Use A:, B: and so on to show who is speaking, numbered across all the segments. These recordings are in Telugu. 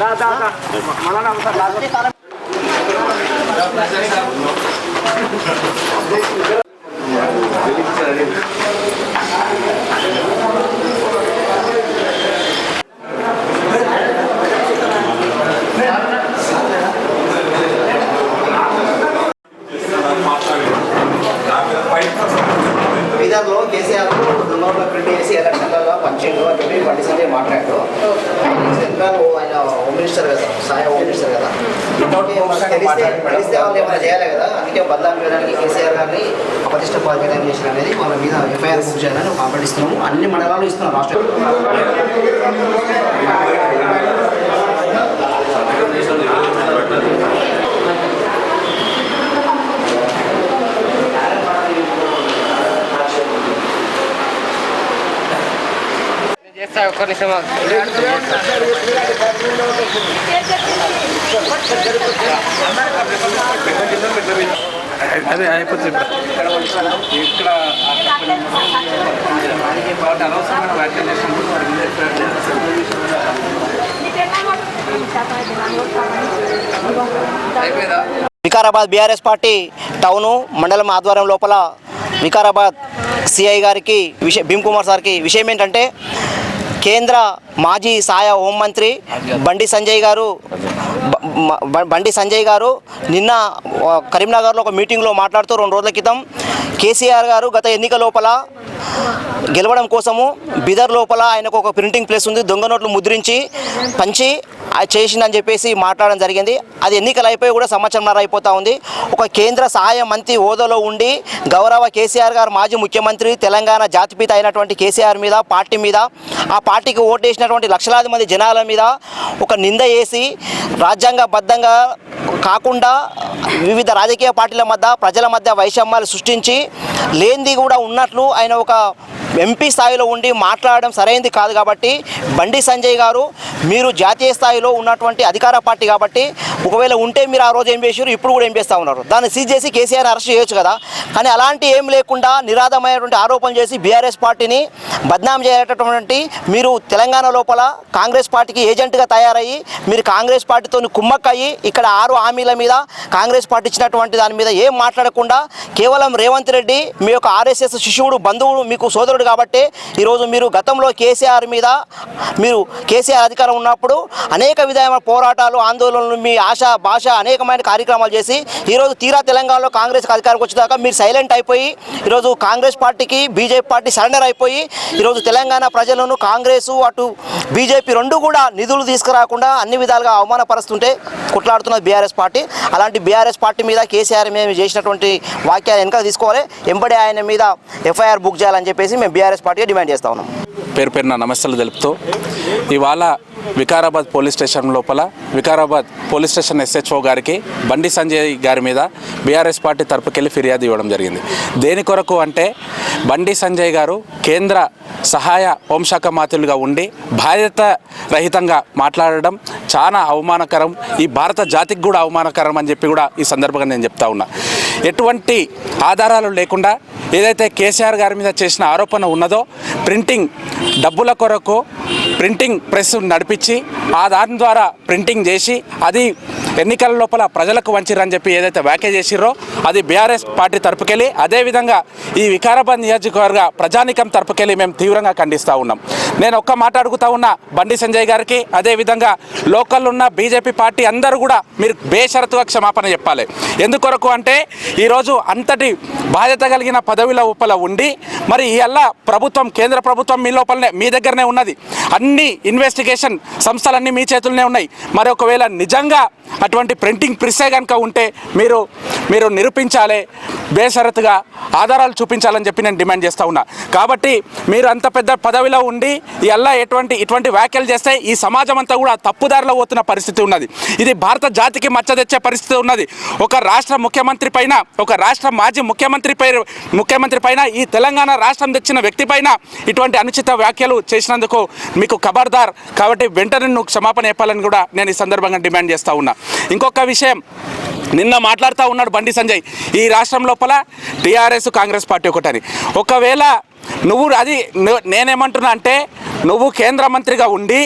A: dah dah mana తెలిస్తే వాళ్ళు ఏమైనా చేయాలి కదా? అందుకే బదలాం చేయడానికి కేసీఆర్ గారిని అపతిష్ట పాల్గొనడం చేసిన అనేది మన మీద ఎఫ్ఐఆర్ బుక్ చేయాలని అన్ని మండలాలు ఇస్తున్నాం రాష్ట్ర
B: చేస్తా ఒక్క నిమిషం ఆగు.
C: అదే అయిపోతుంది
D: ఇక్కడ వాటి అనవసరమైన వ్యాఖ్యలు చేసినప్పుడు వారి మీద
B: అయిపోయిందా
A: వికారాబాద్ బీఆర్ఎస్ పార్టీ టౌను మండలం ఆధ్వర్యం లోపల వికారాబాద్ సిఐ గారికి విషయ భీమ్ కుమార్ సార్కి విషయం ఏంటంటే కేంద్ర మాజీ సాయ హోంమంత్రి బండి సంజయ్ గారు బండి సంజయ్ గారు నిన్న కరీంనగర్లో ఒక మీటింగ్లో మాట్లాడుతూ రెండు రోజుల క్రితం కేసీఆర్ గారు గత ఎన్నిక లోపల గెలవడం కోసము బిదర్ లోపల ఆయనకు ఒక ప్రింటింగ్ ప్లేస్ ఉంది దొంగ నోట్లు ముద్రించి పంచి చేసిందని చెప్పేసి మాట్లాడడం జరిగింది. అది ఎన్నికలు అయిపోయి కూడా సంవత్సరంన్నర అయిపోతూ ఉంది. ఒక కేంద్ర సహాయ మంత్రి హోదాలో ఉండి గౌరవ కేసీఆర్ గారు మాజీ ముఖ్యమంత్రి తెలంగాణ జాతిపిత అయినటువంటి కేసీఆర్ మీద పార్టీ మీద ఆ పార్టీకి ఓటేసినటువంటి లక్షలాది మంది జనాల మీద ఒక నింద వేసి రాజ్యాంగబద్ధంగా కాకుండా వివిధ రాజకీయ పార్టీల మధ్య ప్రజల మధ్య వైషమ్యాలు సృష్టించి లేనిది కూడా ఉన్నట్లు ఆయన ఒక ఎంపీ స్థాయిలో ఉండి మాట్లాడడం సరైనది కాదు కాబట్టి బండి సంజయ్ గారు మీరు జాతీయ స్థాయిలో ఉన్నటువంటి అధికార పార్టీ కాబట్టి ఒకవేళ ఉంటే మీరు ఆ రోజు ఏం చేశారు ఇప్పుడు కూడా ఏం చేస్తూ ఉన్నారు? దాన్ని సీజ్ చేసి కేసీఆర్ అరెస్ట్ చేయొచ్చు కదా. కానీ అలాంటి ఏం లేకుండా నిరాధమైనటువంటి ఆరోపణలు చేసి బీఆర్ఎస్ పార్టీని బద్నాం చేసేటటువంటి మీరు తెలంగాణ లోపల కాంగ్రెస్ పార్టీకి ఏజెంట్గా తయారయ్యి మీరు కాంగ్రెస్ పార్టీతో కుమ్మక్కయ్యి ఇక్కడ ఆరు హామీల మీద కాంగ్రెస్ పార్టీ ఇచ్చినటువంటి దాని మీద ఏం మాట్లాడకుండా కేవలం రేవంత్ రెడ్డి మీ యొక్క ఆర్ఎస్ఎస్ శిష్యుడు బంధువుడు మీకు సోదరుడు కాబట్టి ఈరోజు మీరు గతంలో కేసీఆర్ మీద మీరు కేసీఆర్ అధికారం ఉన్నప్పుడు అనేక విధమైన పోరాటాలు ఆందోళనలు మీ ఆశ భాష అనేకమైన కార్యక్రమాలు చేసి ఈరోజు తీరా తెలంగాణలో కాంగ్రెస్ అధికారంకి వచ్చేదాకా మీరు సైలెంట్ అయిపోయి ఈరోజు కాంగ్రెస్ పార్టీకి బీజేపీ పార్టీ సరెండర్ అయిపోయి ఈరోజు తెలంగాణ ప్రజలను కాంగ్రెస్ అటు బీజేపీ రెండు కూడా నిధులు తీసుకురాకుండా అన్ని విధాలుగా అవమానపరుస్తుంటే కుట్లాడుతున్న బీఆర్ఎస్ పార్టీ. అలాంటి బీఆర్ఎస్ పార్టీ మీద కేసీఆర్ మేము చేసినటువంటి వాక్యాలు వెనక తీసుకోవాలి. ఎంబడే ఆయన మీద ఎఫ్ఐఆర్ బుక్ చేయాలని చెప్పేసి మేము బీఆర్ఎస్ పార్టీగా డిమాండ్ చేస్తా ఉన్నాం.
C: పేరు పేరున నమస్తలు తెలుపుతూ ఇవాళ వికారాబాద్ పోలీస్ స్టేషన్ లోపల వికారాబాద్ పోలీస్ స్టేషన్ ఎస్హెచ్ఓ గారికి బండి సంజయ్ గారి మీద బీఆర్ఎస్ పార్టీ తరపుకెళ్ళి ఫిర్యాదు ఇవ్వడం జరిగింది. దేని కొరకు అంటే బండి సంజయ్ గారు కేంద్ర సహాయ హోంశాఖ మాత్రులుగా ఉండి బాధ్యత రహితంగా మాట్లాడడం చాలా అవమానకరం ఈ భారత జాతికి కూడా అవమానకరం అని చెప్పి కూడా ఈ సందర్భంగా నేను చెప్తా ఉన్నా. ఎటువంటి ఆధారాలు లేకుండా ఏదైతే కేసీఆర్ గారి మీద చేసిన ఆరోపణ ఉన్నదో ప్రింటింగ్ డబ్బుల కొరకు ప్రింటింగ్ ప్రెస్ నడిపించి ఆ దాని ద్వారా ప్రింటింగ్ చేసి అది ఎన్నికల లోపల ప్రజలకు వంచిరని చెప్పి ఏదైతే వ్యాఖ్య చేసిర్రో అది బీఆర్ఎస్ పార్టీ తరపుకెళ్ళి అదేవిధంగా ఈ వికారాబాద్ నియోజకవర్గ ప్రజానికం తరపుకెళ్ళి మేము తీవ్రంగా ఖండిస్తూ ఉన్నాం. నేను ఒక్క మాట అడుగుతా ఉన్నా బండి సంజయ్ గారికి అదేవిధంగా లోకల్ ఉన్న బీజేపీ పార్టీ అందరూ కూడా మీరు బేషరతుగా క్షమాపణ చెప్పాలి. ఎందుకొరకు అంటే ఈరోజు అంతటి బాధ్యత కలిగిన పదవిలో లోపల ఉండి మరి ఇలా ప్రభుత్వం కేంద్ర ప్రభుత్వం మీ లోపలనే మీ దగ్గరనే ఉన్నది. అన్ని ఇన్వెస్టిగేషన్ సంస్థలన్నీ మీ చేతుల్లోనే ఉన్నాయి. మరి ఒకవేళ నిజంగా అటువంటి ప్రింటింగ్ ప్రిసే కనుక ఉంటే మీరు మీరు నిరూపించాలి బేషరతుగా ఆధారాలు చూపించాలని చెప్పి నేను డిమాండ్ చేస్తూ ఉన్నా. కాబట్టి మీరు అంత పెద్ద పదవిలో ఉండి ఎలా ఎటువంటి ఇటువంటి వ్యాఖ్యలు చేస్తే ఈ సమాజం అంతా కూడా తప్పుదారిలో పోతున్న పరిస్థితి ఉన్నది. ఇది భారత జాతికి మచ్చ తెచ్చే పరిస్థితి ఉన్నది. ఒక రాష్ట్ర ముఖ్యమంత్రి పైన ఒక రాష్ట్ర మాజీ ముఖ్యమంత్రి పై ముఖ్యమంత్రి పైన ఈ తెలంగాణ రాష్ట్రం తెచ్చిన వ్యక్తి పైన ఇటువంటి అనుచిత వ్యాఖ్యలు చేసినందుకు మీకు ఖబర్దార్ కాబట్టి వెంటనే నువ్వు క్షమాపణ చెప్పాలని కూడా నేను ఈ సందర్భంగా డిమాండ్ చేస్తూ ఉన్నా. ఇంకొక విషయం నిన్న మాట్లాడుతూ ఉన్నాడు బండి సంజయ్. ఈ రాష్ట్రం లోపల టీఆర్ఎస్ కాంగ్రెస్ పార్టీ ఒకటని. ఒకవేళ నువ్వు అది నేనేమంటున్నా అంటే నువ్వు కేంద్ర మంత్రిగా ఉండి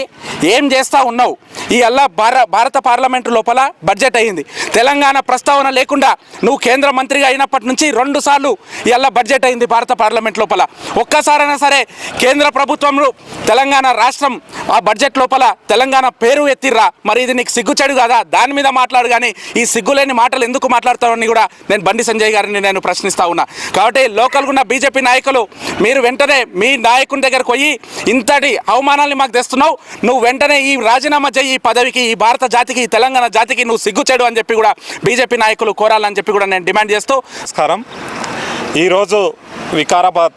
C: ఏం చేస్తా ఉన్నావు? ఈ అల్లా భార భారత పార్లమెంటు లోపల బడ్జెట్ అయ్యింది. తెలంగాణ ప్రస్తావన లేకుండా నువ్వు కేంద్ర మంత్రిగా అయినప్పటి నుంచి రెండు సార్లు ఈ అల్లా బడ్జెట్ అయింది భారత పార్లమెంట్ లోపల. ఒక్కసారైనా సరే కేంద్ర ప్రభుత్వంలో తెలంగాణ రాష్ట్రం ఆ బడ్జెట్ లోపల తెలంగాణ పేరు ఎత్తిర్రా? మరి ఇది నీకు సిగ్గుచెడు కదా? దాని మీద మాట్లాడు కానీ ఈ సిగ్గులేని మాటలు ఎందుకు మాట్లాడతావని కూడా నేను బండి సంజయ్ గారిని నేను ప్రశ్నిస్తా ఉన్నా. కాబట్టి లోకల్గా ఉన్న బీజేపీ నాయకులు మీరు వెంటనే మీ నాయకుని దగ్గరకు పోయి ఇంతటి అవమానాన్ని మాకు తెస్తున్నావు. నువ్వు వెంటనే ఈ రాజీనామా చేయి ఈ పదవికి ఈ భారత జాతికి ఈ తెలంగాణ జాతికి నువ్వు సిగ్గుచెడు అని చెప్పి కూడా బీజేపీ నాయకులు కోరాలని చెప్పి కూడా నేను డిమాండ్ చేస్తూ
E: నమస్కారం. ఈరోజు వికారాబాద్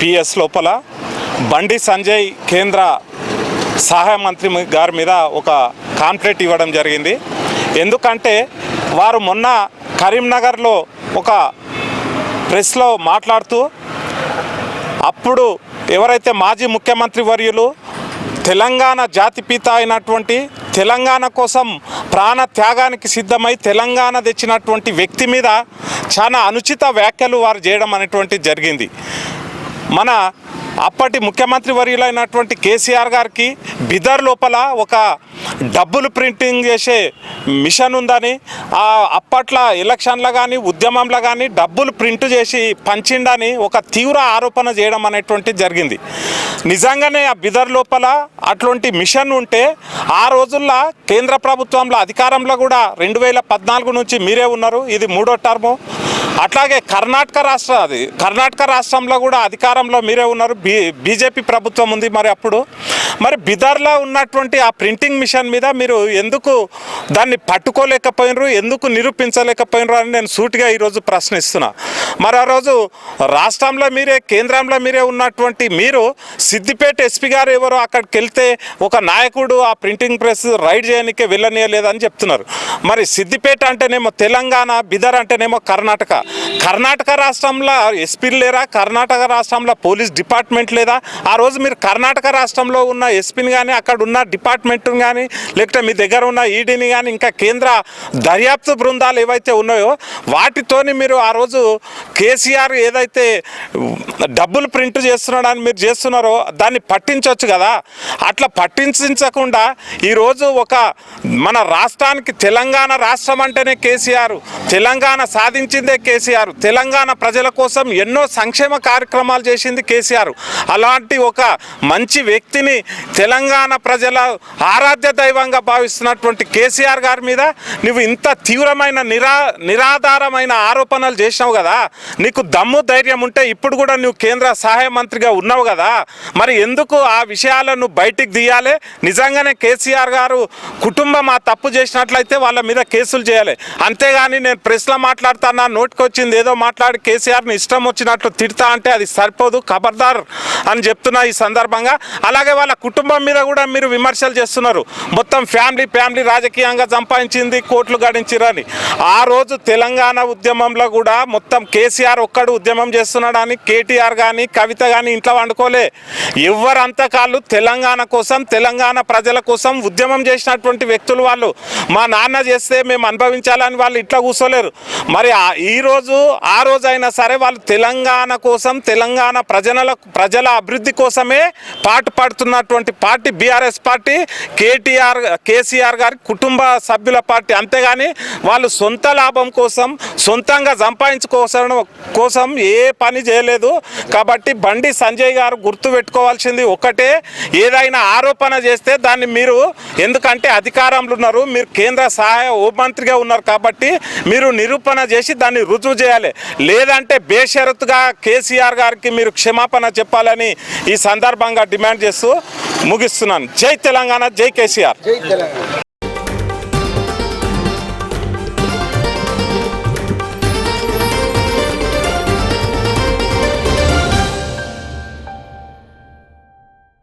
E: పిఎస్ లోపల బండి సంజయ్ కేంద్ర సహాయ మంత్రి గారి మీద ఒక కాంప్లైంట్ ఇవ్వడం జరిగింది. ఎందుకంటే వారు మొన్న కరీంనగర్లో ఒక ప్రెస్లో మాట్లాడుతూ అప్పుడు ఎవరైతే మాజీ ముఖ్యమంత్రి వర్యులు తెలంగాణ జాతిపిత అయినటువంటి తెలంగాణ కోసం ప్రాణ త్యాగానికి సిద్ధమై తెలంగాణ తెచ్చినటువంటి వ్యక్తి మీద చాలా అనుచిత వ్యాఖ్యలు వారు చేయడం అనేటువంటి జరిగింది. మన అప్పటి ముఖ్యమంత్రి వర్యులైనటువంటి కేసీఆర్ గారికి బిదర్ లోపల ఒక డబ్బులు ప్రింటింగ్ చేసే మిషన్ ఉందని అప్పట్లో ఎలక్షన్లో కానీ ఉద్యమంలో కానీ డబ్బులు ప్రింట్ చేసి పంచిండని ఒక తీవ్ర ఆరోపణ చేయడం అనేటువంటి జరిగింది. నిజంగానే ఆ బిదర్ లోపల అటువంటి మిషన్ ఉంటే ఆ రోజుల్లో కేంద్ర ప్రభుత్వంలో అధికారంలో కూడా రెండు వేల పద్నాలుగు నుంచి మీరే ఉన్నారు ఇది మూడో టర్ము. అట్లాగే కర్ణాటక రాష్ట్ర అది. కర్ణాటక రాష్ట్రంలో కూడా అధికారంలో మీరే ఉన్నారు. బీ బీజేపీ ప్రభుత్వం ఉంది మరి అప్పుడు. మరి బిదర్లో ఉన్నటువంటి ఆ ప్రింటింగ్ మిషన్ మీద మీరు ఎందుకు దాన్ని పట్టుకోలేకపోయినరు? ఎందుకు నిరూపించలేకపోయినరు అని నేను సూటిగా ఈరోజు ప్రశ్నిస్తున్నా. మరి ఆ రోజు రాష్ట్రంలో మీరే కేంద్రంలో మీరే ఉన్నటువంటి మీరు సిద్దిపేట ఎస్పీ గారు ఎవరో అక్కడికి వెళ్తే ఒక నాయకుడు ఆ ప్రింటింగ్ ప్రెస్ రైడ్ చేయడానికి వెళ్ళనీయలేదని చెప్తున్నారు. మరి సిద్దిపేట అంటేనేమో తెలంగాణ బిదర్ అంటేనేమో కర్ణాటక. కర్ణాటక రాష్ట్రంలో ఎస్పీలు లేరా? కర్ణాటక రాష్ట్రంలో పోలీస్ డిపార్ట్మెంట్ లేదా? ఆ రోజు మీరు కర్ణాటక రాష్ట్రంలో ఉన్న ఎస్పీని కానీ అక్కడ ఉన్న డిపార్ట్మెంట్ని కానీ లేకపోతే మీ దగ్గర ఉన్న ఈడీని కానీ ఇంకా కేంద్ర దర్యాప్తు బృందాలు ఏవైతే ఉన్నాయో వాటితోని మీరు ఆ రోజు కేసీఆర్ ఏదైతే డబ్బులు ప్రింట్ చేస్తున్నాడని మీరు చేస్తున్నారో దాన్ని పట్టించవచ్చు కదా? అట్లా పట్టించకుండా ఈరోజు ఒక మన రాష్ట్రానికి తెలంగాణ రాష్ట్రం అంటేనే కేసీఆర్. తెలంగాణ సాధించిందే కేసీఆర్. తెలంగాణ ప్రజల కోసం ఎన్నో సంక్షేమ కార్యక్రమాలు చేసింది కేసీఆర్. అలాంటి ఒక మంచి వ్యక్తిని తెలంగాణ ప్రజల ఆరాధ్య దైవంగా భావిస్తున్నటువంటి కేసీఆర్ గారి మీద నువ్వు ఇంత తీవ్రమైన నిరా నిరాధారమైన ఆరోపణలు చేసినావు కదా. నీకు దమ్ము ధైర్యం ఉంటే ఇప్పుడు కూడా నువ్వు కేంద్ర సహాయ మంత్రిగా ఉన్నావు కదా. మరి ఎందుకు ఆ విషయాలను బయటికి తీయాలి? నిజంగానే కేసీఆర్ గారు కుటుంబం ఆ తప్పు చేసినట్లయితే వాళ్ళ మీద కేసులు చేయాలి. అంతేగాని నేను ప్రెస్లో మాట్లాడుతాను నోటికి వచ్చింది ఏదో మాట్లాడి కేసీఆర్ని ఇష్టం వచ్చినట్లు తిడతా అంటే అది సరిపోదు ఖబర్దార్ అని చెప్తున్నా ఈ సందర్భంగా. అలాగే వాళ్ళ కుటుంబం మీద కూడా మీరు విమర్శలు చేస్తున్నారు. మొత్తం ఫ్యామిలీ ఫ్యామిలీ రాజకీయంగా సంపాదించింది కోట్లు గడించిరని. ఆ రోజు తెలంగాణ ఉద్యమంలో కూడా మొత్తం కేసీఆర్ ఒక్కడు ఉద్యమం చేస్తున్నాడని కేటీఆర్ కానీ కవిత కానీ ఇంట్లో వండుకోలే. ఎవరంతకాళ్ళు తెలంగాణ కోసం తెలంగాణ ప్రజల కోసం ఉద్యమం చేసినటువంటి వ్యక్తులు వాళ్ళు. మా నాన్న చేస్తే మేము అనుభవించాలని వాళ్ళు ఇట్లా కూర్చోలేరు. మరి ఆ- ఈ రోజు ఆ రోజు అయినా సరే వాళ్ళు తెలంగాణ కోసం తెలంగాణ ప్రజల ప్రజల అభివృద్ధి కోసమే పాటు పడుతున్నటువంటి party BRS party KTR KCR గారి కుటుంబ సభ్యుల పార్టీ. అంతేగాని వాళ్ళు సొంత లాభం కోసం సొంతంగా సంపాదించుకోసం కోసం ఏ పని చేయలేదు. కాబట్టి బండి సంజయ్ గారు గుర్తు పెట్టుకోవాల్సింది ఒకటే. ఏదైనా ఆరోపణ చేస్తే దాన్ని మీరు ఎందుకంటే అధికారంలో ఉన్నారు మీరు కేంద్ర సహాయ హోంమంత్రిగా ఉన్నారు కాబట్టి మీరు నిరూపణ చేసి దాన్ని రుజువు చేయాలి. లేదంటే బేషరతుగా కేసీఆర్ గారికి మీరు క్షమాపణ చెప్పాలని ఈ సందర్భంగా డిమాండ్ చేస్తూ ముగిస్తున్నాను. జై తెలంగాణ జై కేసీఆర్.